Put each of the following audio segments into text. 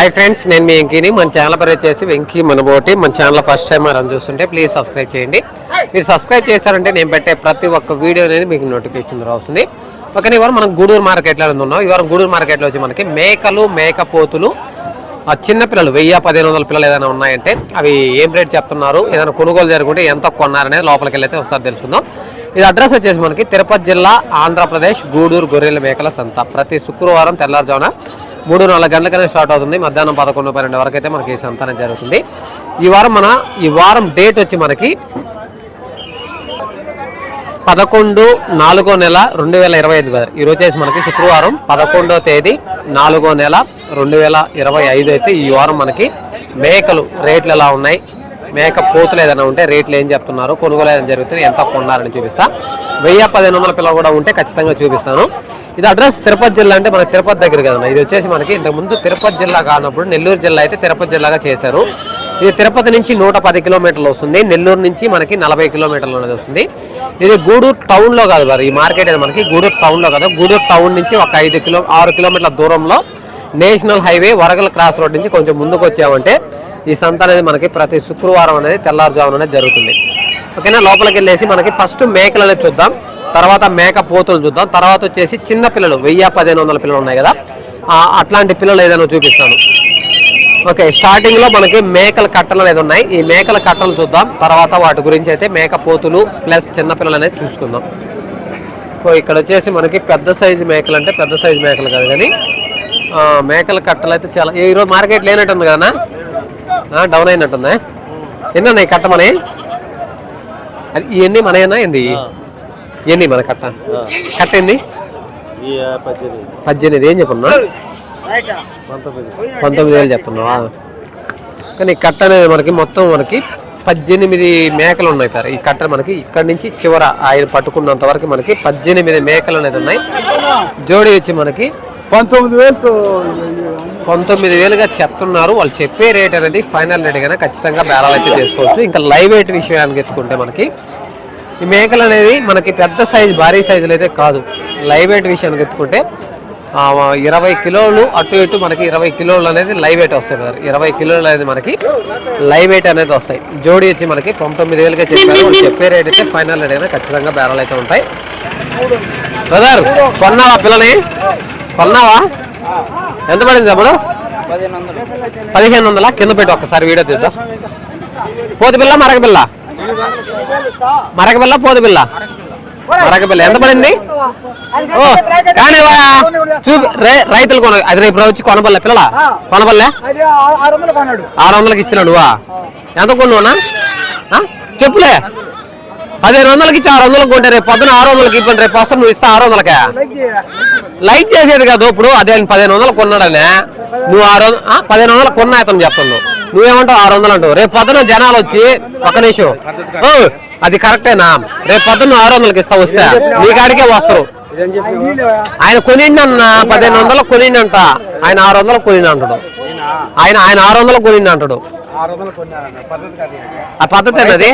Hi friends నేను మీ వెంకీని. మన channel పేరు వచ్చేసి వెంకీ మనబోటి. మన ఛానల్ ఫస్ట్ టైం మనం చూస్తుంటే ప్లీజ్ సబ్స్క్రైబ్ చేయండి. మీరు సబ్స్క్రైబ్ చేశారంటే నేను పెట్టే ప్రతి ఒక్క వీడియో అనేది మీకు నోటిఫికేషన్ వస్తుంది. ఓకే ఇవాళ మనం గూడూరు మార్కెట్లో ఉన్నాం ఇవాళ గూడూరు మార్కెట్లో వచ్చి మనకి మేకలు మేకపోతులు ఆ చిన్న పిల్లలు వెయ్యి పదిహేను వందల పిల్లలు ఏదైనా ఉన్నాయంటే అవి ఏం రేట్ చెప్తున్నారు ఏదైనా కొనుగోలు జరుగుంటే ఎంత కొన్నారనేది లోపలికి వెళ్ళైతే ఒకసారి తెలుసుకుందాం. ఇది అడ్రస్ వచ్చేసి మనకి తిరుపతి జిల్లా ఆంధ్రప్రదేశ్ గూడూరు గొర్రెల మేకల సంత. ప్రతి శుక్రవారం తెల్లారుజామున మూడు నాలుగు గంటలకనే స్టార్ట్ అవుతుంది. మధ్యాహ్నం పదకొండు పన్నెండు వరకు అయితే మనకి సంతానం జరుగుతుంది. ఈ వారం మన ఈ వారం డేట్ వచ్చి మనకి పదకొండు నాలుగో నెల రెండు వేల ఇరవై ఐదు ఈ ఈరోజు వచ్చేసి మనకి శుక్రవారం పదకొండో తేదీ నాలుగో నెల రెండు వేల ఇరవై ఐదు అయితే ఈ వారం మనకి మేకలు రేట్లు ఎలా ఉన్నాయి? మేక పోతులు ఏదైనా ఉంటే రేట్లు ఏం చెప్తున్నారు? కొనుగోలు ఏదైనా జరుగుతుంది? ఎంత కొన్నారని చూపిస్తా. వెయ్యి పదిహేను వందల పిల్లలు కూడా ఉంటే ఖచ్చితంగా చూపిస్తాను. ఇది అడ్రస్ తిరుపతి జిల్లా అంటే మనకి తిరుపతి దగ్గర కదన్నా. ఇది వచ్చేసి మనకి ఇంతకుముందు తిరుపతి జిల్లా కానప్పుడు నెల్లూరు జిల్లా అయితే తిరుపతి జిల్లాగా చేశారు. ఇది తిరుపతి నుంచి నూట పది కిలోమీటర్లు వస్తుంది. నెల్లూరు నుంచి మనకి నలభై కిలోమీటర్లు అనేది వస్తుంది. ఇది గూడూరు టౌన్లో కాదు మరి ఈ మార్కెట్ అనేది మనకి గూడూరు టౌన్లో కాదు. గూడూరు టౌన్ నుంచి ఒక ఐదు కిలో ఆరు కిలోమీటర్ల దూరంలో national highway Wargal cross road నుంచి కొంచెం ముందుకు వచ్చామంటే ఈ సంత అనేది మనకి ప్రతి శుక్రవారం అనేది తెల్లారుజామున అనేది జరుగుతుంది. ఓకేనా? లోపలికి వెళ్ళేసి మనకి ఫస్ట్ మేకలు అనేది చూద్దాం. తర్వాత మేక పోతులు చూద్దాం. తర్వాత వచ్చేసి చిన్న పిల్లలు వెయ్యి పదిహేను వందల పిల్లలు ఉన్నాయి కదా. అట్లాంటి పిల్లలు ఏదైనా చూపిస్తాను. ఓకే స్టార్టింగ్లో మనకి మేకల కట్టలు అనేది ఉన్నాయి. ఈ మేకల కట్టలు చూద్దాం. తర్వాత వాటి గురించి అయితే మేక పోతులు ప్లస్ చిన్నపిల్లలు అనేది చూసుకుందాం. సో ఇక్కడ వచ్చేసి మనకి పెద్ద సైజు మేకలు అంటే పెద్ద సైజు మేకలు కాదు కానీ మేకల కట్టలు అయితే చాలా ఈ రోజు మార్కెట్ లేనట్టుంది కదా డౌన్ అయినట్టుందా? ఎన్ని ఉన్నాయి కట్టమని? ఇవన్నీ మనయేనా ఏంది? ఇవన్నీ మన కట్ట? కట్ట ఏంది ఈ పద్దెనిమిది. ఏం చెప్పున్నా? పంతొమ్మిది. వేలు చెప్తున్నావా కానీ కట్ట అనేది మనకి మొత్తం మనకి పద్దెనిమిది మేకలు ఉన్నాయి సార్. ఈ కట్ట మనకి ఇక్కడ నుంచి చివర ఆయన పట్టుకున్నంత వరకు మనకి పద్దెనిమిది మేకలు అనేది ఉన్నాయి. జోడి వచ్చి మనకి పంతొమ్మిది వేలు. పంతొమ్మిది వేలుగా చెప్తున్నారు. వాళ్ళు చెప్పే రేట్ అనేది ఫైనల్ రేట్ కన్నా ఖచ్చితంగా బేరాలు అయితే చేసుకోవచ్చు ఇంకా లైవ్ వెయిట్ విషయానికి ఎత్తుకుంటే మనకి ఈ మేకలు అనేది మనకి పెద్ద సైజు భారీ సైజులు అయితే కాదు. లైవ్ వెయిట్ విషయానికి ఎత్తుకుంటే ఆ, ఇరవై కిలోలు అటు ఇటు మనకి ఇరవై కిలోలు అనేది లైవ్ వెయిట్ వస్తాయి కదా ఇరవై కిలోలు అనేది మనకి లైవ్ వెయిట్ అనేది వస్తాయి. జోడి వచ్చి మనకి పంతొమ్మిది వేలుగా చెప్పారు. చెప్పే రేట్ అయితే ఫైనల్ రేట్ అయినా ఖచ్చితంగా బేరాలు అయితే ఉంటాయి. బ్రదర్ కొన్నావా పిల్లని? కొన్నావా? ఎంత పడింది అప్పుడు? పదిహేను వందలు. పదిహేను వందల? కింద పెట్టి ఒక్కసారి వీడియో తీద్దాం. పోతు పిల్ల మరక పిల్ల. మరక పిల్ల పోతు పిల్ల. మరక పిల్ల. ఎంత పడింది? ఓ కానీ చూపి రే- రైతులు కొన. అది రేపు వచ్చి కొనబల్లే పిల్లల? కొనబల్లే? ఆరు వందలకి ఇచ్చినాడు వా. ఎంత కొన్నావునా? ఆ? చెప్పులే. పదిహేను వందలకి ఇచ్చి ఆరు వందలకి కొంటే రేపు పొద్దున ఆరు వందలకి ఇవ్వండి రేపు వస్తాను నువ్వు ఇస్తా ఆరు వందలకే. లైక్ చేసేది కాదు ఇప్పుడు అదే పదిహేను వందలు కొన్నాడనే. నువ్వు ఆరు పదిహేను వందలు కొన్నా అతను చెప్తున్నావు నువ్వేమంటావు? ఆరు వందలు అంటావు. రేపు పొద్దున జనాలు వచ్చి ఒక నిమిషం. అది కరెక్టేనా? రేపు పొద్దున్న ఆరు వందలకి ఇస్తా వస్తే. నీ కాడికే వస్తారు. ఆయన కొనిండి అన్న పదిహేను వందలు కొనిండి అంట. ఆయన ఆరు వందలు కొనిండి అంటాడు. ఆయన ఆయన ఆరు వందలు కొనిండి అంటాడు. ఆ పద్ధతి ఏంటది?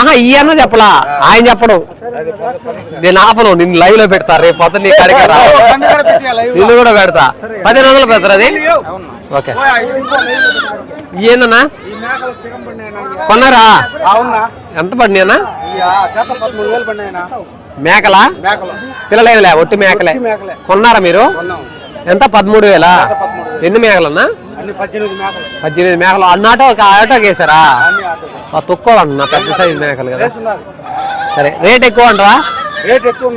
ఆహా ఈ అన్న చెప్పలా. ఆయన చెప్పడు. నేను ఆపను నిన్ను లైవ్లో పెడతా. రేపు పొద్దున్న నీ కాడికే రా. నిన్ను కూడా పెడతా. పదిహేను వందలు పెడతారు అది? ఓకే. ఏందన్నా? కొన్నారా? ఎంత పడినాయనా మేకలా? పిల్లలేదులే ఒట్టి మేకలే. కొన్నారా మీరు? ఎంత? పదమూడు వేలా? ఎన్ని మేకలన్నా? పద్దెనిమిది మేకలు. అన్నాటో ఒక ఆటోకి వేసారా ఆ తొక్కోవాలన్నా పెద్ద సైజు మేకలు కదా. సరే రేట్ ఎక్కువ అంటావా? రేట్ ఎక్కువ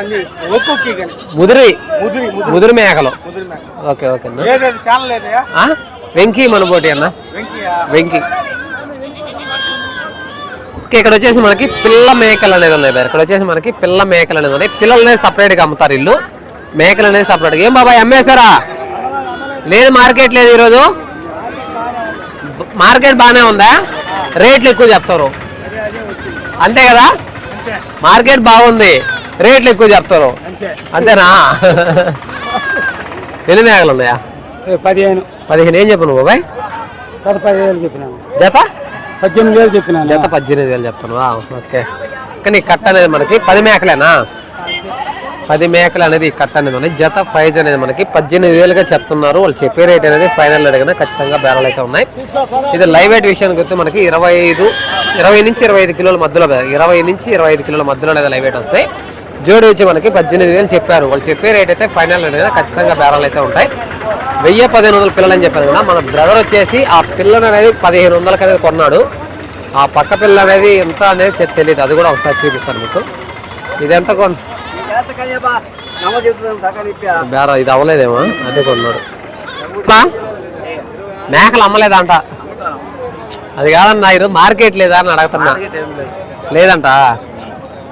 అన్ని ఒక్కొక్కి ముదిరి. ముదిరి మేకలు. ఓకే ఓకే అన్న? వెంకీ మనబోటి అన్న. వెంకయ్య వెంకీ. ఇక్కడ వచ్చేసి మనకి పిల్ల మేకలు అనేది ఉన్నాయి ఇక్కడ వచ్చేసి మనకి పిల్ల మేకలు అనేది ఉన్నాయి. పిల్లలు అనేది సపరేట్గా అమ్ముతారు ఇల్లు. మేకలు అనేది సపరేట్గా ఏం బాబాయ్ అమ్మేశారా? లేదు మార్కెట్ లేదు ఈరోజు. మార్కెట్ బాగానే ఉందా? రేట్లు ఎక్కువ చెప్తారు. అంతే కదా? మార్కెట్ బాగుంది. రేట్లు ఎక్కువ చెప్తారు. అంతేనా? ఎన్ని మేకలు ఉన్నాయా? పదిహేను. పదిహేను. ఏం చెప్పను బాబాయ్? పదివేలు చెప్పినాను. జత? పద్దెనిమిది వేలు చెప్పినాను. జత పద్దెనిమిది వేలు చెప్తాను ఓకే. కానీ కట్ట అనేది మనకి పది మేకలేనా? పది మేకలు అనేది కట్ట అనేది ఉన్నాయి. జత ఫైజ్ అనేది మనకి పద్దెనిమిది వేలుగా చెప్తున్నారు. వాళ్ళు చెప్పే రేట్ అనేది ఫైనల్ అడిగిన ఖచ్చితంగా బేరాలు అయితే ఉన్నాయి. ఇది లైవ్ వెయిట్ విషయానికి వస్తే మనకి ఇరవై ఐదు ఇరవై నుంచి ఇరవై ఐదు కిలోల మధ్యలో ఇరవై నుంచి ఇరవై ఐదు కిలోల మధ్యలో అనేది లైవ్ వెయిట్ వస్తాయి. జోడి వచ్చి మనకి పద్దెనిమిది వేలు చెప్పారు. వాళ్ళు చెప్పే రేట్ అయితే ఫైనల్ అడిగిన ఖచ్చితంగా బేరాలు అయితే ఉంటాయి. వెయ్యి పదిహేను వందల పిల్లలు అని చెప్పారు కదా మన బ్రదర్ వచ్చేసి ఆ పిల్లని అనేది పదిహేను వందలకి అనేది కొన్నాడు. ఆ పక్క పిల్ల అనేది ఎంత అనేది తెలియదు అది కూడా ఒకసారి చూపిస్తాను మీకు. ఇది ఎంత బేర ఇది అవ్వలేదేమో? అదే కొన్నాడు. మేకలు అమ్మలేదంట. అది కాదన్నా ఈరోజు మార్కెట్ లేదా అని అడుగుతున్నా. లేదంట.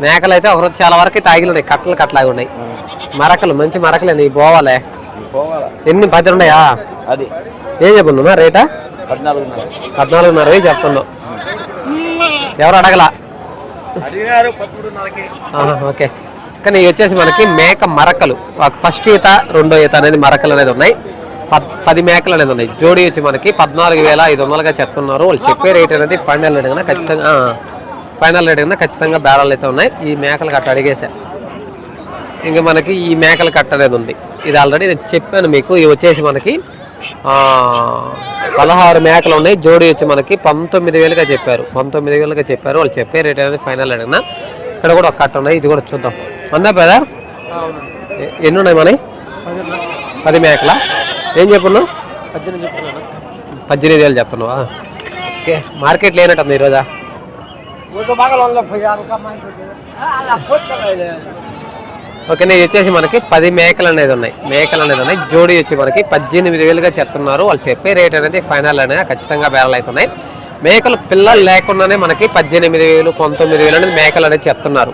మేకలు అయితే ఒకరోజు చాలా వరకు తాగిలు ఉన్నాయి కట్టలు కట్టలాగా ఉన్నాయి. మరకలు మంచి మరకలే నీ పోవాలే. ఎన్ని? పది ఉన్నాయా అది. ఏం చెప్పున్నా రేటా? పద్నాలుగున్నర. చెప్తున్నావు? ఎవరు అడగలా? ఓకే. కానీ ఇవి వచ్చేసి మనకి మేక మరకలు. ఫస్ట్ ఈత రెండో ఈత అనేది మరకలు అనేది ఉన్నాయి. పది మేకలు అనేది ఉన్నాయి. జోడీ వచ్చి మనకి పద్నాలుగు వేల ఐదు వందలుగా చెప్తున్నారు. వాళ్ళు చెప్పే రేట్ అనేది ఫైనల్ రేట్ కన్నా ఖచ్చితంగా ఫైనల్ రేట్ కన్నా ఖచ్చితంగా బేరాలు అయితే ఉన్నాయి. ఈ మేకలు కట్ట అడిగేసా. ఇంకా మనకి ఈ మేకల కట్ట అనేది ఉంది. ఇది ఆల్రెడీ నేను చెప్పాను మీకు. ఇవి వచ్చేసి మనకి పదహారు మేకలు ఉన్నాయి. జోడీ వచ్చి మనకి పంతొమ్మిది వేలుగా చెప్పారు. పంతొమ్మిది వేలుగా చెప్పారు. వాళ్ళు చెప్పే రేట్ అనేది ఫైనల్ అడిగిన ఇక్కడ కూడా ఒక కట్ట ఉన్నాయి. ఇది కూడా చూద్దాం. అందా పేదా ఎన్ని ఉన్నాయి మనకి పది మేకల? ఏం చెప్పున్నావు? పద్దెనిమిది వేలు చెప్తున్నావా? ఓకే. మార్కెట్ లేనట్టుంది ఈరోజా? ఓకే నేను వచ్చేసి మనకి పది మేకలు అనేది ఉన్నాయి. మేకలు అనేది ఉన్నాయి. జోడీ వచ్చి మనకి పద్దెనిమిది వేలుగా చెప్తున్నారు. వాళ్ళు చెప్పే రేట్ అనేది ఫైనల్ అనేది ఖచ్చితంగా బేరాలు అవుతున్నాయి. మేకలు పిల్లలు లేకుండానే మనకి పద్దెనిమిది వేలు పంతొమ్మిది వేలు అనేది మేకలు అనేది చెప్తున్నారు.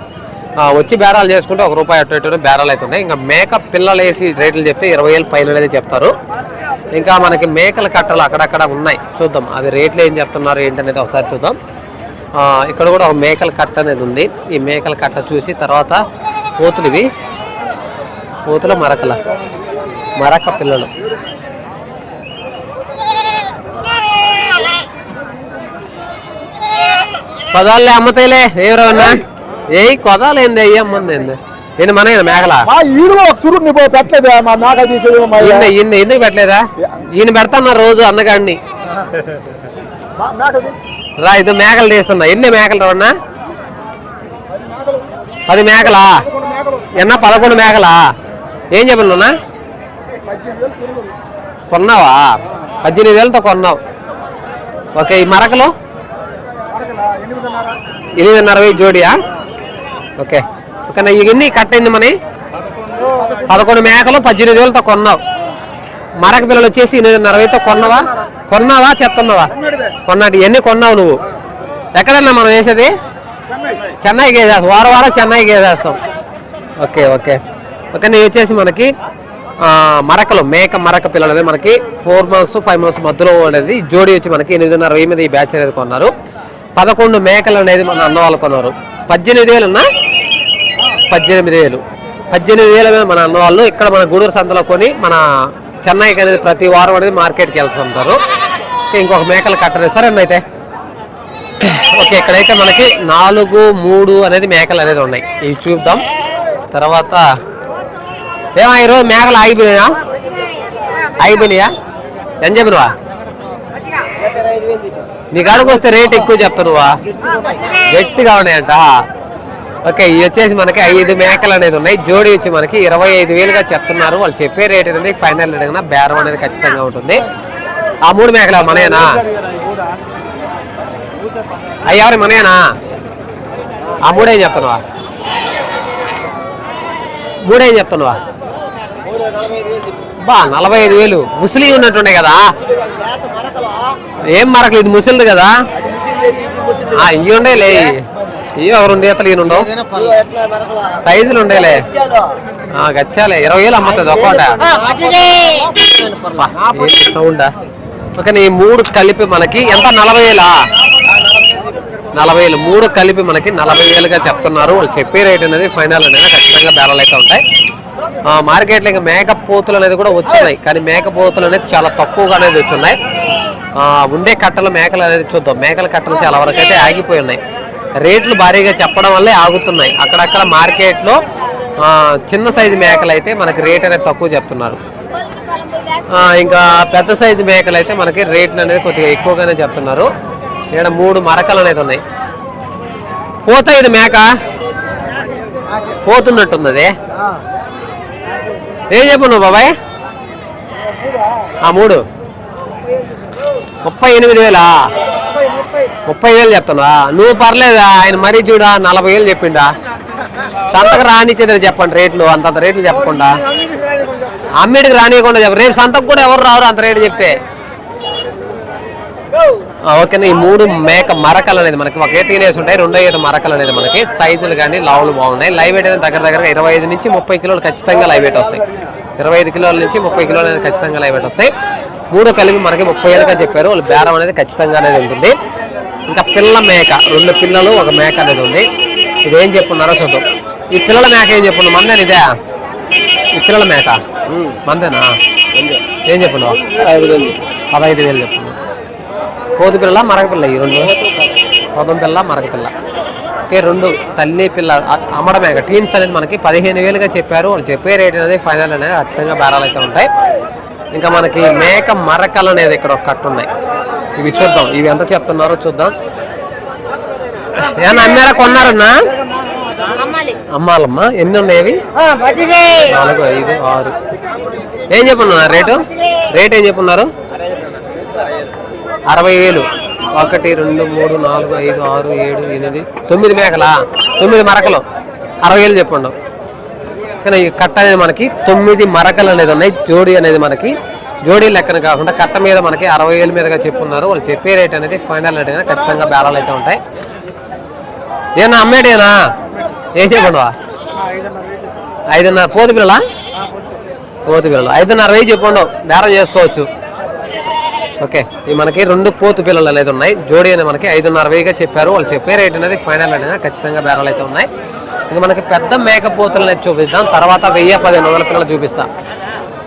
వచ్చి బేరాలు చేసుకుంటే ఒక రూపాయి అటు ఇటు బేరాలు అవుతున్నాయి. ఇంకా మేక పిల్లలు వేసి రేట్లు చెప్తే ఇరవై వేలు పైన అనేది చెప్తారు. ఇంకా మనకి మేకల కట్టలు అక్కడక్కడ ఉన్నాయి. చూద్దాం అవి రేట్లు ఏం చెప్తున్నారు ఏంటనేది ఒకసారి చూద్దాం. ఇక్కడ కూడా ఒక మేకల కట్ట అనేది ఉంది. ఈ మేకల కట్ట చూసి తర్వాత పోతులు ఇవి. పోతుల మరకల. మరక పిల్లలు. కొదాలే అమ్మతాయిలే ఎవరన్నా ఏ కొదాలు ఏంది అయ్యి అమ్మంది ఏంది ఏంది మన మేకల? నీ పెట్టలేదు మా మేక తీసేది మా ఈయన ఎందుకు పెట్టలేదా? ఈయన పెడతాన్నా రోజు అన్నగాడిని మేకది రా ఇది మేకలు తీస్తున్నా. ఎన్ని మేకలు రావన్నా పది మేకలా? ఎన్న? పదకొండు మేకలా? ఏం చెప్పనున్నా కొన్నావా? పద్దెనిమిది వేలతో కొన్నావు. ఓకే ఈ మరకలు? ఎనిమిదిన్నర. వెయ్యి జోడియా? ఓకే. ఓకే నా ఇవన్నీ కట్టయింది మని పదకొండు. మేకలు పద్దెనిమిది వేలతో కొన్నావు. మరక పిల్లలు వచ్చేసి వెయ్యితో కొన్నావా? కొన్నావా చెప్తున్నావా? కొన్నాటి ఇవన్నీ కొన్నావు నువ్వు. ఎక్కడన్నా మనం వేసేది? చెన్నైకి వేసేస్తాం వారం వారం చెన్నైకి వేసేస్తాం ఓకే ఓకే. ఓకే నేను వచ్చేసి మనకి మరకలు మేక మరక పిల్లలు అనేది మనకి ఫోర్ మంత్స్ ఫైవ్ మంత్స్ మధ్యలో అనేది జోడి వచ్చి మనకి ఎనిమిదిన్నర వెయ్యి మీద ఈ బ్యాచ్ అనేది కొన్నారు. పదకొండు మేకలు అనేది మన అన్న వాళ్ళు కొన్నారు. పద్దెనిమిది వేలున్నా పద్దెనిమిది వేలు. పద్దెనిమిది వేల మీద మన అన్న వాళ్ళు ఇక్కడ మన గూడూరు సంతలో కొని మన చెన్నైకి అనేది ప్రతి వారం అనేది మార్కెట్కి వెళ్తుంటారు. ఇంకొక మేకలు కట్టలేదు. సరే అన్న అయితే. ఓకే ఇక్కడైతే మనకి నాలుగు మూడు అనేది మేకలు అనేది ఉన్నాయి. ఇవి చూద్దాం. తర్వాత ఏమా ఈరోజు మేకలు ఆగిపోయినాయా? ఆగిపోయినాయా? ఎంత చెప్పినవా? నీ కాడకు వస్తే రేట్ ఎక్కువ చెప్తానువా గట్టిగా ఉన్నాయంట ఓకే ఇవి వచ్చేసి మనకి ఐదు మేకలు అనేది ఉన్నాయి. జోడి వచ్చి మనకి ఇరవై ఐదు వేలుగా చెప్తున్నారు. వాళ్ళు చెప్పే రేట్ అనేది ఫైనల్ కన్నా బేరం అనేది ఖచ్చితంగా ఉంటుంది. ఆ మూడు మేకలు మనయేనా? అయ్యారు ఎవరి మనయేనా? ఆ మూడేం చెప్తున్నావా మూడేం చెప్తున్నావా బా నలభై ఐదు వేలు. ముసలి ఉన్నట్టుండే కదా. ఏం మరకలు ఇది ముసలిది కదా? ఇవి ఉండేలే. ఇవి ఒక రెండు ఈతలు ఈయన ఉండవు? సైజులు ఉండేలే. ఆ, గచ్చాలే. ఇరవై వేలు అమ్ముతుంది ఒక్కోట సౌండ్? ఓకే ఈ మూడు కలిపి మనకి ఎంత? నలభై వేలా? నలభై వేలు. మూడు కలిపి మనకి నలభై వేలుగా చెప్తున్నారు. వాళ్ళు చెప్పే రేట్ అనేది ఫైనల్ అనేది ఖచ్చితంగా బేరాలు అయితే ఉంటాయి. ఆ, మార్కెట్లో ఇంకా మేక పోతులు అనేది కూడా వచ్చున్నాయి. కానీ మేక పోతులు అనేది చాలా తక్కువగా అనేది వచ్చున్నాయి ఉండే కట్టలు మేకలు అనేది చూద్దాం. మేకల కట్టలు చాలా వరకు అయితే ఆగిపోయి ఉన్నాయి. రేట్లు భారీగా చెప్పడం వల్లే ఆగుతున్నాయి. అక్కడక్కడ మార్కెట్లో చిన్న సైజు మేకలు అయితే మనకి రేట్ అనేది తక్కువ చెప్తున్నారు. ఇంకా పెద్ద సైజు మేకలు అయితే మనకి రేట్లు అనేది కొద్దిగా ఎక్కువగానే చెప్తున్నారు. ఇక్కడ మూడు మరకలు అనేది ఉన్నాయి. పోతా ఇది మేక? పోతున్నట్టుంది అది ఏం చెప్పు నువ్వు బాబాయ్? ఆ మూడు. ముప్పై ఎనిమిది వేలా? ముప్పై వేలు చెప్తున్నా నువ్వు పర్లేదా? ఆయన మరీ చూడా నలభై వేలు చెప్పిండా? సంతకు రానిచ్చేది చెప్పండి రేట్లు అంతంత రేట్లు చెప్పకుండా. అమ్మిడికి రానియకుండా చెప్ప రేపు సంతకు కూడా ఎవరు రారు అంత రేటు చెప్తే. ఓకేనా ఈ మూడు మేక మరకలు అనేది మనకి ఒక ఈత వేసి ఉంటాయి రెండో ఈత మరకలు అనేది మనకి సైజులు కానీ లావులు బాగున్నాయి. లైవ్ వెయిట్ అనేది దగ్గర దగ్గర ఇరవై ఐదు నుంచి ముప్పై కిలోలు ఖచ్చితంగా లైవ్ వెయిట్ వస్తాయి. ఇరవై ఐదు కిలోల నుంచి ముప్పై కిలోలు అనేది ఖచ్చితంగా లైవ్ వెయిట్ వస్తాయి. మూడు కలిపి మనకి ముప్పై ఏళ్ళుగా చెప్పారు. వాళ్ళు బేరం అనేది ఖచ్చితంగా అనేది ఉంటుంది. ఇంకా పిల్ల మేక రెండు పిల్లలు ఒక మేక అనేది ఉంది. ఇదేం చెప్పున్నారో చూద్దాం. ఈ పిల్లల మేక ఏం చెప్పున్నావు? మందేనా ఇదే? ఈ పిల్లల మేక? మందేనా? ఏం చెప్పున్నావు? పదహైదు వేలు. చెప్పున్నావు. కోతి పిల్ల మరక పిల్ల ఈ రెండు? పొదం పిల్ల. మరక పిల్ల ఓకే రెండు తల్లి పిల్ల అమ్మడ మేక. టీమ్స్ అనేది మనకి పదిహేను వేలుగా చెప్పారు. వాళ్ళు చెప్పే రేట్ అనేది ఫైనల్ అనేది ఖచ్చితంగా బేరాలు అయితే ఉంటాయి. ఇంకా మనకి మేక మరకలు అనేది ఇక్కడ ఒక కట్టు ఉన్నాయి. ఇవి చూద్దాం. ఇవి ఎంత చెప్తున్నారో చూద్దాం. ఏమన్నా అమ్మారా కొన్నారన్నా అమ్మాలమ్మా ఎన్ని ఉన్నాయి నాలుగు ఐదు ఆరు. ఏం చెప్పున్నా రేటు? రేట్ ఏం చెప్పున్నారు అరవై వేలు. ఒకటి రెండు మూడు నాలుగు ఐదు ఆరు ఏడు ఎనిమిది. తొమ్మిది మేకలా? తొమ్మిది మరకలు. అరవై వేలు చెప్పండు. కానీ ఈ కట్ట అనేది మనకి తొమ్మిది మరకలు అనేది ఉన్నాయి. జోడి అనేది మనకి జోడీ లెక్కన కాకుండా కట్ట మీద మనకి అరవై వేల మీదగా చెప్పున్నారు. వాళ్ళు చెప్పే రేట్ అనేది ఫైనల్ రేట్ అనేది ఖచ్చితంగా బేరాలు అయితే ఉంటాయి. ఏనా అమ్మేడేనా? ఏం చెప్పండు ఐదున్నర పోతు పిల్లలా? పోతు పిల్లలు. ఐదున్నర వెయ్యి చెప్పండు బేరం చేసుకోవచ్చు. ఓకే ఈ మనకి రెండు పోతు పిల్లలు అనేది ఉన్నాయి. జోడీ అనేది మనకి ఐదున్నర వెయ్యిగా చెప్పారు. వాళ్ళు చెప్పే రేట్ అనేది ఫైనల్ అనేది ఖచ్చితంగా బేరాలు అయితే ఉన్నాయి. ఇంకా మనకి పెద్ద మేకపోతులు అనేది చూపిద్దాం. తర్వాత వెయ్యి పదిహేను వందల పిల్లలు చూపిస్తా.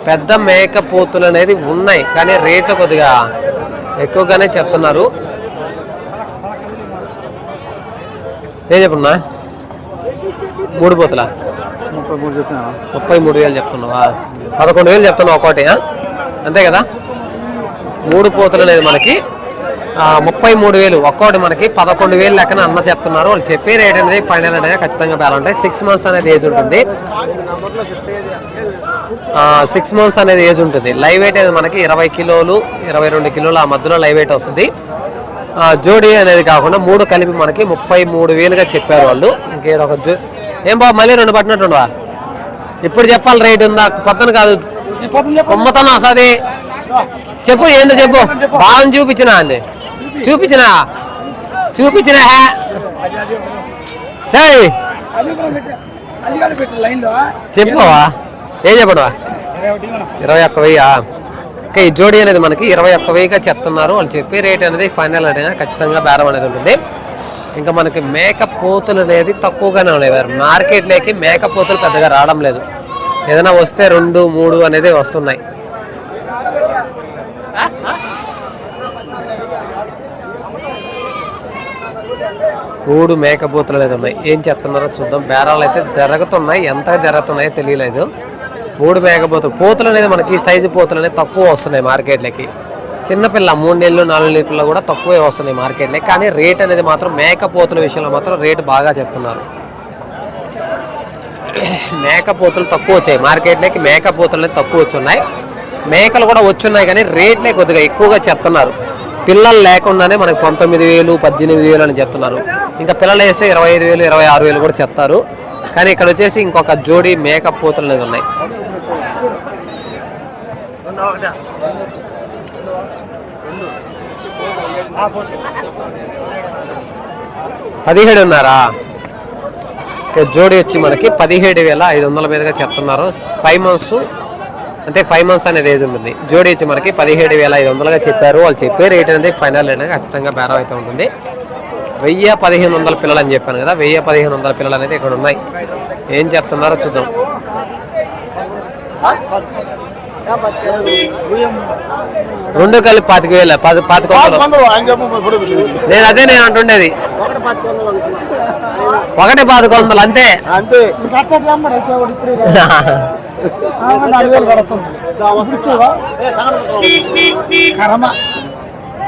పెద్ద మేకపోతులు అనేది ఉన్నాయి కానీ రేట్లు కొద్దిగా ఎక్కువగానే చెప్తున్నారు. ఏం చెప్పున్నా మూడు పోతులా? ముప్పై మూడు చెప్పినా ముప్పై మూడు వేలు చెప్తున్నావా? పదకొండు వేలు చెప్తున్నావు ఒకటి? అంతే కదా? మూడు పోతులు అనేది మనకి ముప్పై మూడు వేలు. ఒక్కోటి మనకి పదకొండు వేలు లెక్కన అన్న చెప్తున్నారు. వాళ్ళు చెప్పే రేట్ అనేది ఫైనల్ అనేది ఖచ్చితంగా బేరం ఉంటాయి. సిక్స్ మంత్స్ అనేది ఏజ్ ఉంటుంది. సిక్స్ మంత్స్ అనేది ఏజ్ ఉంటుంది. లైవ్ వెయిట్ అనేది మనకి ఇరవై కిలోలు ఇరవై రెండు కిలోలు ఆ మధ్యలో లైవ్ వెయిట్ వస్తుంది. జోడీ అనేది కాకుండా మూడు కలిపి మనకి ముప్పై మూడు వేలుగా చెప్పారు వాళ్ళు. ఇంకేదో ఒక జో ఏం బాబు మళ్ళీ రెండు పట్టినట్టుండవా ఇప్పుడు చెప్పాలి రేట్ ఉందా? పక్కన కాదు. కొమ్మతనం వస్తుంది. చెప్పు ఏందో చెప్పు. బాగా చూపించినా అండి చూపించినా? చూపించిన హే. చెప్పవా? ఏం చెప్పడవా ఇరవై ఒక్క వెయ్యా? ఓకే ఈ జోడీ అనేది మనకి ఇరవై ఒక్క వెయ్యిగా చెప్తున్నారు. వాళ్ళు చెప్పి రేట్ అనేది ఫైనల్ అనేది ఖచ్చితంగా బేరం అనేది ఉంటుంది. ఇంకా మనకి మేకపోతులు అనేది తక్కువగానే ఉన్నాయి. మార్కెట్లోకి మేకపోతులు పెద్దగా రావడం లేదు. ఏదైనా వస్తే రెండు మూడు అనేది వస్తున్నాయి. మూడు మేకపోతులు అనేది ఉన్నాయి. ఏం చెప్తున్నారో చూద్దాం. బేరాలు అయితే జరుగుతున్నాయి. ఎంత జరుగుతున్నాయో తెలియలేదు. మూడు మేకపోతులు పోతులు అనేది మనకి సైజు పోతులు అనేది తక్కువ వస్తున్నాయి మార్కెట్లోకి. చిన్నపిల్ల మూడు నెలలు నాలుగు నెలల కూడా తక్కువే వస్తున్నాయి మార్కెట్లో కానీ రేట్ అనేది మాత్రం మేకపోతుల విషయంలో మాత్రం రేటు బాగా చెప్తున్నారు. మేకపోతులు తక్కువ వచ్చాయి. మార్కెట్లోకి మేకపోతులు అనేవి తక్కువ వచ్చున్నాయి. మేకలు కూడా వచ్చున్నాయి కానీ రేట్లే కొద్దిగా ఎక్కువగా చెప్తున్నారు. పిల్లలు లేకుండానే మనకు పంతొమ్మిది వేలు పద్దెనిమిది వేలు అని చెప్తున్నారు. ఇంకా పిల్లలు వేస్తే ఇరవై ఐదు వేలు ఇరవై ఆరు వేలు కూడా చెప్తారు. కానీ ఇక్కడ వచ్చేసి ఇంకొక జోడీ మేకపోతులు అనేది ఉన్నాయి. పదిహేడు ఉన్నారా జోడీ వచ్చి మనకి పదిహేడు వేల ఐదు వందల మీదుగా చెప్తున్నారు. ఫైవ్ మంత్స్ అంటే ఫైవ్ మంత్స్ అనేది ఏజ్ ఉంటుంది. జోడీ వచ్చి మనకి పదిహేడు వేల ఐదు వందలుగా చెప్పారు. వాళ్ళు చెప్పే రేట్ అనేది ఫైనల్ అనేది ఖచ్చితంగా బేరం అయితే ఉంటుంది. వెయ్యి పదిహేను వందల పిల్లలు అని చెప్పాను కదా వెయ్యి పదిహేను వందల పిల్లలు అనేది ఇక్కడ ఉన్నాయి. ఏం చెప్తున్నారో చూద్దాం. రెండు కలిపి పాతిక వేల పది పాతిక నేను అదే నేను అంటుండేది. ఒకటి పదకొండు వందలు అంతే. అంతే. నాలుగు వేలు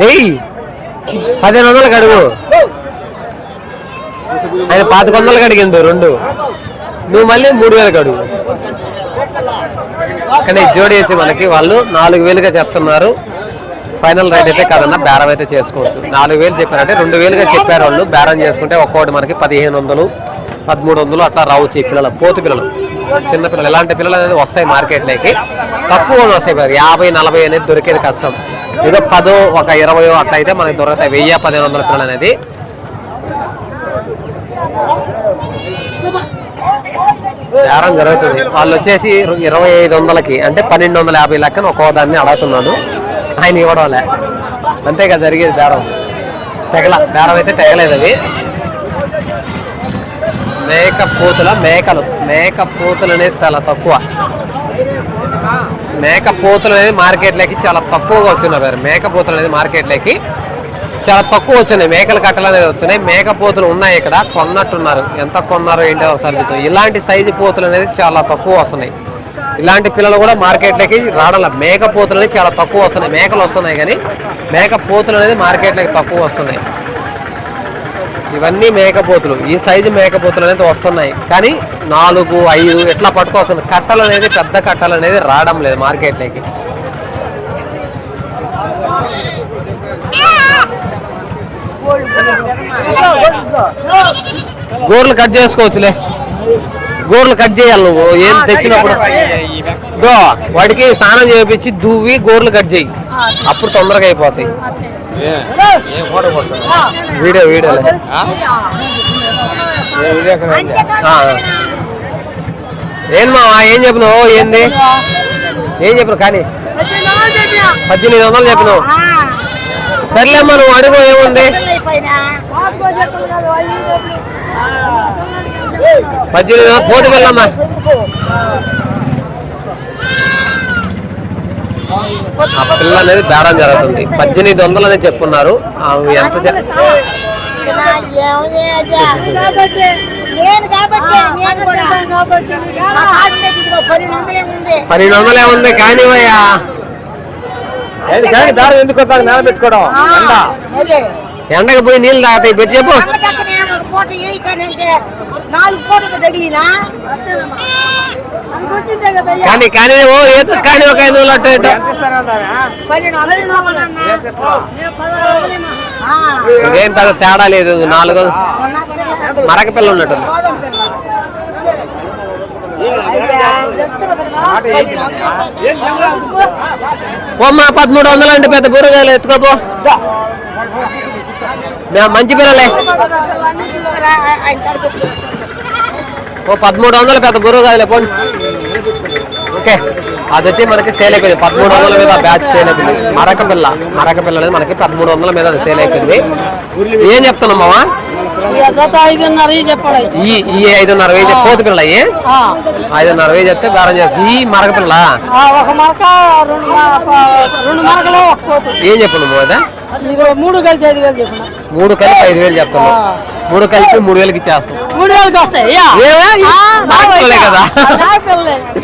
ఏయ్ పదిహేను వందలకు అడుగు ఆయన పాతిక వందలకు అడిగిండు రెండు. నువ్వు మళ్ళీ మూడు వేలకు అడుగు కానీ జోడి వచ్చి మనకి వాళ్ళు నాలుగు వేలుగా చెప్తున్నారు. ఫైనల్ రేట్ అయితే కాదన్న బేరం అయితే చేసుకోవచ్చు. నాలుగు వేలు చెప్పారంటే రెండు వేలుగా చెప్పారు వాళ్ళు. బేరం చేసుకుంటే ఒక్కోటి మనకి పదిహేను వందలు. పదమూడు వందలు అట్లా రావచ్చు ఈ పిల్లలు పోతు పిల్లలు. చిన్న పిల్లలు ఇలాంటి పిల్లలు అనేది వస్తాయి మార్కెట్లోకి. తక్కువ వస్తాయి మరి యాభై నలభై అనేది దొరికేది కష్టం. ఏదో పదో ఒక ఇరవయో అట్లా అయితే మనకి దొరుకుతాయి. వెయ్యి పదిహేను వందల పిల్లలు అనేది. బేరం జరుగుతుంది. వాళ్ళు వచ్చేసి ఇరవై ఐదు వందలకి అంటే పన్నెండు వందల యాభై లెక్కన ఒక్కో దాన్ని అడుగుతున్నాను ఆయన ఇవ్వడంలే అంతే కదా జరిగేది బేరం. తెగల బేరం అయితే తెగలేదు అది. మేకపోతుల మేకలు. మేకపోతులు అనేది చాలా తక్కువ. మేకపోతులు అనేది మార్కెట్లోకి చాలా తక్కువగా వచ్చినారు మేక మేకపోతులు అనేది మార్కెట్లోకి చాలా తక్కువ వచ్చినాయి మేకల కట్టలు అనేది వచ్చినాయి మేక పోతులు ఉన్నాయి ఇక్కడ. కొన్నట్టున్నారు. ఎంత కొన్నారో ఏంటో ఒకసారి ఇలాంటి సైజు పోతులు అనేది చాలా తక్కువ వస్తున్నాయి. ఇలాంటి పిల్లలు కూడా మార్కెట్లోకి రావడం మేక పోతులు అనేది చాలా తక్కువ వస్తున్నాయి. మేకలు వస్తున్నాయి కానీ మేక పోతులు అనేది మార్కెట్లోకి తక్కువ వస్తున్నాయి. ఇవన్నీ మేకపోతులు. ఈ సైజు మేకపోతులు అనేది వస్తున్నాయి. కానీ నాలుగు ఐదు ఎట్లా పట్టుకొస్తున్నాయి కట్టలు అనేది పెద్ద కట్టలు అనేది రావడం లేదు మార్కెట్లోకి. గోర్లు కట్ చేసుకోవచ్చులే. గోర్లు కట్ చేయాలి నువ్వు. ఏం తెచ్చినప్పుడు? గో వాడికి స్నానం చేయించి దువ్వి గోర్లు కట్ చేయి. అప్పుడు తొందరగా అయిపోతాయి. వీడియో వీడియోలే ఆ. ఏం మావా ఏం చెప్పినావు? ఏంది? ఏం చెప్పినావు? కానీ పద్దెనిమిది వందలు చెప్పినావు. సర్లేమ్మా నువ్వు అడుగు ఏముంది? పద్దెనిమిది వందలు పోటీ వెళ్ళమ్మా ఆ పిల్ల అనేది బేరం జరుగుతుంది. పద్దెనిమిది వందలు అనేది చెప్పున్నారు ఎంత పన్నెండు వందలే ఉంది కానివయ్యా కానీ దారి ఎందుకు వస్తాను నిలబెట్టుకోవడం ఎండ. అదే. ఎండకి పోయి నీళ్ళు తాగుతాయి పెట్టి చెప్పు. నాలుగు పూటకు తగిలినా? కానీ కానీ ఓ ఏదో కానీ ఒక ఐదు వందలు అట్ట ఇదేం పెద్ద తేడా లేదు నాలుగు మరక పిల్ల ఉన్నట్టుంది. అయితే పదమూడు వందలు అంటే పెద్ద కూరగాయలు ఎత్తుకోపో. మేము మంచి పిల్లలే. ఓ పదమూడు వందలు పెద్ద బుర్రగాయలే పోండి. ఓకే. అది వచ్చి మనకి సేల్ అయిపోయింది. పదమూడు వందల మీద బ్యాచ్ సేల్ అయిపోయింది. మరక పిల్ల మరక పిల్ల అనేది మనకి పదమూడు వందల మీద సేల్ అయిపోయింది. ఏం చెప్తున్నాం మావా? ఈ ఈ ఐదున్నర చెప్పు, పోతు పిల్ల. ఐదున్నర వెయ్యి చెప్తే బేరం చేస్తుంది ఈ మరక పిల్ల? ఏం చెప్పు నువ్వు అదా ఇది మూడు కలిసి ఐదు వేలు చెప్పిన? మూడు కలిపి ఐదు వేలు చెప్తున్నావు మూడు కలిపి మూడు వేలకి ఇచ్చేస్తాం మూడు వేలకి వస్తాయి? కదా.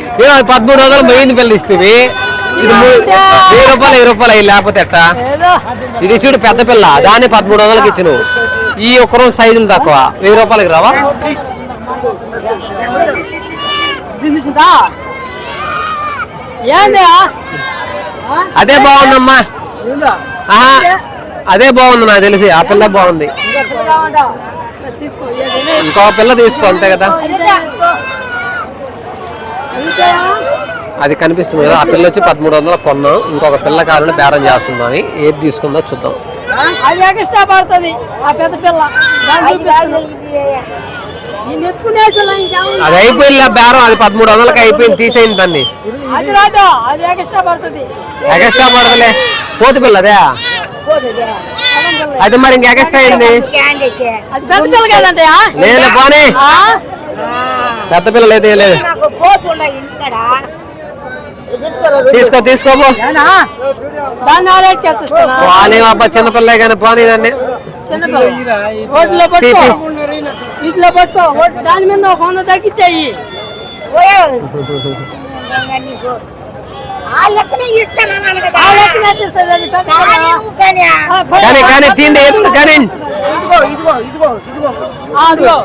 పిల్లలే. ఏమో పదమూడు వందలు మెయిన్ పిల్ల ఇస్తుంది ఇది వెయ్యి రూపాయలు వెయ్యి రూపాయలు అయ్యి లేకపోతే ఎట్టా ఏదో. ఇది చూడు పెద్ద పిల్ల దాన్ని పదమూడు వందలకి ఇచ్చి నువ్వు ఈ ఒక్క రోజు సైజులు తక్కువ. వెయ్యి రూపాయలకి రావా? ఏంది అదే బాగుందమ్మా. అదే బాగుంది నాకు తెలిసి. ఆ పిల్ల బాగుంది. ఇంకో పిల్ల తీసుకో అంతే కదా. అది కనిపిస్తుంది కదా ఆ పిల్ల వచ్చి పదమూడు వందలు కొన్నాం. ఇంకొక పిల్ల కావాలని బేరం చేస్తున్నాం అని. ఏది తీసుకుందో చూద్దాం. అది ఆ పెద్ద పిల్ల. అయిపోయింది బేరం. అది పదమూడు వందలకి అయిపోయింది తీసేయండి దాన్ని. ఎగస్ట్రా పడదలే పోతు పిల్ల అదే. అది మరి ఇంక ఎగస్ట్రా అయింది లేదు పోనీ. పెద్ద పిల్ల లేదు లేదు నాకు పోతున్నాయి ఇంటికాడ తీసుకో తీసుకోబో దాన్ని ఆరేట్ ఎత్తుస్తున్నా పోనీ అబ్బా చిన్న పిల్లే కానీ పోనీ దాన్ని ఇట్లా పట్టుకో దాని మీద ఒక వంద తగ్గించాయి కానీ కానీ తిండి అదిగో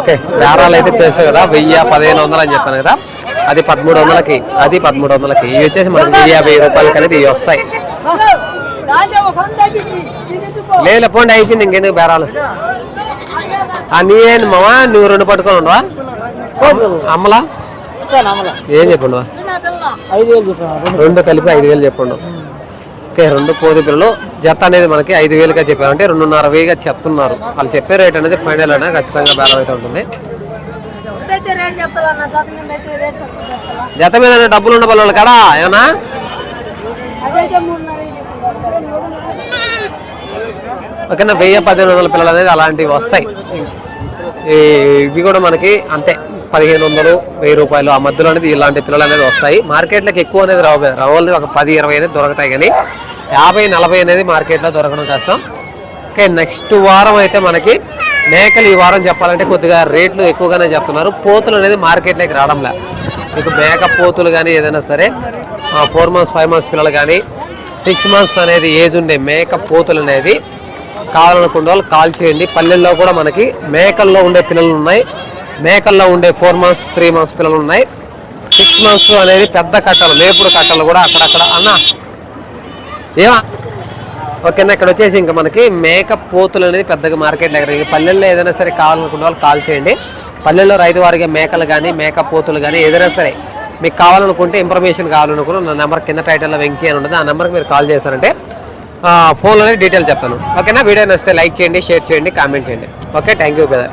ఓకే బేరాలు అయితే తెలుసు కదా వెయ్యి పదిహేను వందలు అని చెప్పాను కదా. అది పదమూడు వందలకి అది పదమూడు వందలకి. ఇవి వచ్చేసి మనకి వెయ్యి వెయ్యి రూపాయలకి అనేది ఇవి వస్తాయి. లేదు పోండి అయిపోయింది ఇంకెందుకు బేరాలు? ఆ నీవేంది మావా? నువ్వు రెండు పట్టుకొని ఉండవా? అమ్మలా? ఏం చెప్పండు రెండు కలిపి ఐదు వేలు చెప్పండు. ఓకే రెండు కోడి పిల్లలు. జత అనేది మనకి ఐదు వేలుగా చెప్పారు అంటే రెండున్నర వేలుగా చెప్తున్నారు. వాళ్ళు చెప్పే రేట్ అనేది ఫైనల్ అయినా ఖచ్చితంగా బేరం అయితే ఉంటుంది. జత మీద డబ్బులు ఉన్న వాళ్ళు కదా ఏమన్నా? ఓకేనా వెయ్యి పదిహేను వందల పిల్లలు అనేది అలాంటివి వస్తాయి. ఈ కూడా మనకి అంతే. పదిహేను వందలు వెయ్యి రూపాయలు ఆ మధ్యలో అనేది ఇలాంటి పిల్లలు అనేది వస్తాయి. మార్కెట్లోకి ఎక్కువ అనేది రావు రవ్వలు ఒక పది ఇరవై అనేది దొరుకుతాయి కానీ యాభై నలభై అనేది మార్కెట్లో దొరకడం కష్టం. ఓకే నెక్స్ట్ వారం అయితే మనకి మేకలు ఈ వారం చెప్పాలంటే కొద్దిగా రేట్లు ఎక్కువగానే చెప్తున్నారు. పోతులు అనేది మార్కెట్లోకి రావడంలే. మీకు మేక పోతులు కానీ ఏదైనా సరే ఫోర్ మంత్స్ ఫైవ్ మంత్స్ పిల్లలు కానీ సిక్స్ మంత్స్ అనేది ఏజ్ ఉండే మేక పోతులు అనేది కావాలనుకున్న వాళ్ళు కాల్ చేయండి. పల్లెల్లో కూడా మనకి మేకల్లో ఉండే పిల్లలు ఉన్నాయి. మేకల్లో ఉండే ఫోర్ మంత్స్ త్రీ మంత్స్ పిల్లలు ఉన్నాయి. సిక్స్ మంత్స్ అనేది పెద్ద కట్టలు లేపుడు కట్టలు కూడా అక్కడక్కడ. అన్న ఏమా? ఓకేనా ఇక్కడ వచ్చేసి ఇంకా మనకి మేక పోతులు అనేది పెద్దగా మార్కెట్ దగ్గర పల్లెల్లో ఏదైనా సరే కావాలనుకున్న వాళ్ళు కాల్ చేయండి. పల్లెల్లో రైతు వారికి మేకలు కానీ మేక పోతులు కానీ ఏదైనా సరే మీకు కావాలనుకుంటే ఇన్ఫర్మేషన్ కావాలనుకున్న నా నెంబర్ కింద టైటిల్లో వెంకీ అని ఉంటుంది. ఆ నెంబర్కి మీరు కాల్ చేశారంటే ఫోన్లోనే డీటెయిల్ చెప్తాను. ఓకేనా? వీడియో నచ్చితే లైక్ చేయండి షేర్ చేయండి కామెంట్ చేయండి. Okay thank you brother